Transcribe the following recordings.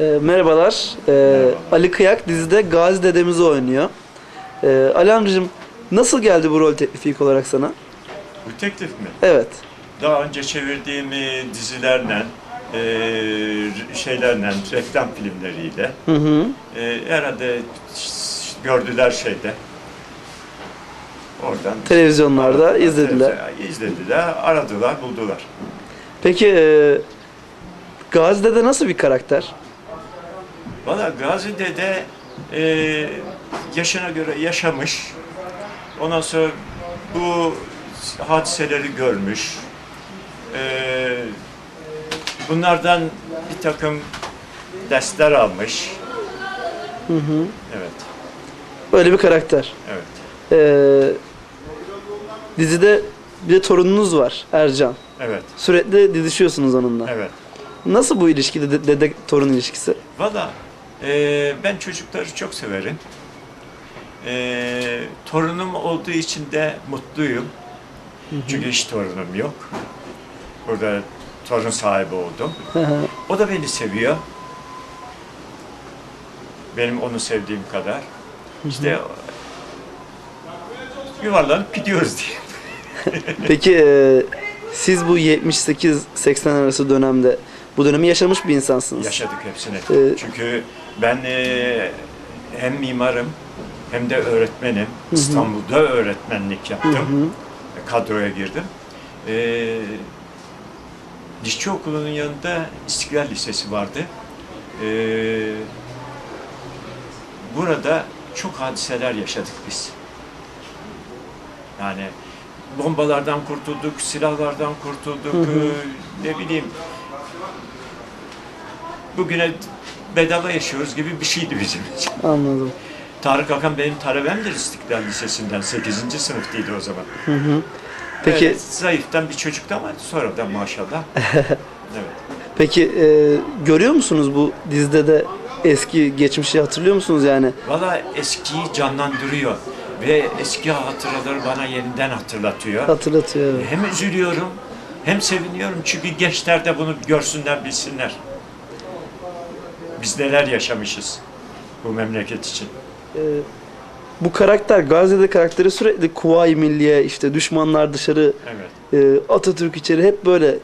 Ee, merhabalar. Ee, Merhabalar. Ali Kıyak dizide Gazi dedemizi oynuyor. Ee, Ali amcacığım nasıl geldi bu rol teklifi ilk olarak sana? Bu teklif mi? Evet. Daha önce çevirdiğim e, dizilerle, e, şeylerle, reklam filmleriyle Hı hı. e, herhalde gördüler şeyde. Oradan Televizyonlarda aradılar, izlediler. televizyon- izlediler, aradılar, buldular. Peki e, Gazi dede nasıl bir karakter? Valla Gazi Dede e, yaşına göre yaşamış. Ondan sonra bu hadiseleri görmüş. E, bunlardan bir takım dersler almış. Hı hı. Evet, Böyle bir karakter. evet. Ee, dizide bir de torununuz var Ercan. Evet, Sürekli didişiyorsunuz onunla. evet. Nasıl bu ilişki dede, dede torun ilişkisi? Valla e, ben çocukları çok severim. E, torunum olduğu için de mutluyum. Çünkü hiç torunum yok. Burada torun sahibi oldum. Hı hı. O da beni seviyor. Benim onu sevdiğim kadar. İşte yuvarlanıp gidiyoruz diye. Peki e, siz bu 78-80 arası dönemde bu dönemi yaşamış bir insansınız. Yaşadık hepsini. Ee, Çünkü ben e, hem mimarım hem de öğretmenim. İstanbul'da öğretmenlik yaptım. Kadroya girdim. E, Dişçi okulunun yanında İstiklal Lisesi vardı. E, burada çok hadiseler yaşadık biz. Yani bombalardan kurtulduk, silahlardan kurtulduk, e, ne bileyim bugüne bedava yaşıyoruz gibi bir şeydi bizim için. Anladım. Tarık Akan benim talebemdir İstiklal Lisesi'nden. 8. sınıftaydı o zaman. Hı hı. Peki Evet, zayıftan bir çocuktu ama sonradan maşallah. evet. peki e, görüyor musunuz bu dizide de eski geçmişi hatırlıyor musunuz yani? Valla eskiyi canlandırıyor ve eski hatıraları bana yeniden hatırlatıyor. Hatırlatıyor. Hem üzülüyorum hem seviniyorum çünkü gençler de bunu görsünler, bilsinler. Biz neler yaşamışız bu memleket için. E, bu karakter Gazi'de karakteri sürekli Kuvayi Milliye işte düşmanlar dışarı Evet. e, Atatürk içeri hep böyle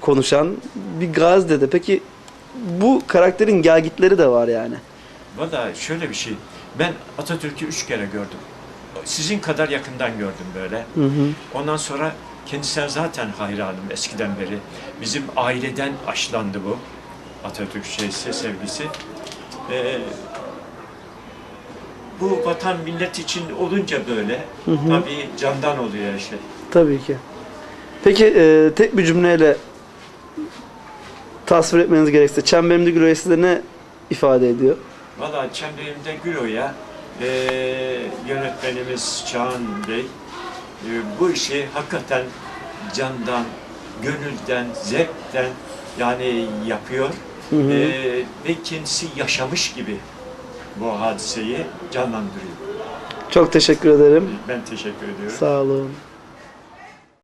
konuşan bir Gazi'de de. Peki bu karakterin gelgitleri de var yani. Valla şöyle bir şey. Ben Atatürk'ü üç kere gördüm. Sizin kadar yakından gördüm böyle. Hı hı. Ondan sonra kendisine zaten hayranım eskiden beri. Bizim aileden aşlandı bu. Atatürk şeysi, sevgisi. Ee, bu vatan millet için olunca böyle tabii candan oluyor her şey. Tabii ki. Peki e, tek bir cümleyle tasvir etmeniz gerekirse Çemberimde Gülo'ya size ne ifade ediyor? Valla Çemberim'de Gülo'ya eee yönetmenimiz Çağan Bey eee, bu işi hakikaten candan, gönülden, zevkten yani yapıyor. Hı hı. Eee, ve kendisi yaşamış gibi bu hadiseyi canlandırıyor. Çok teşekkür ederim. Ben teşekkür ediyorum. Sağ olun.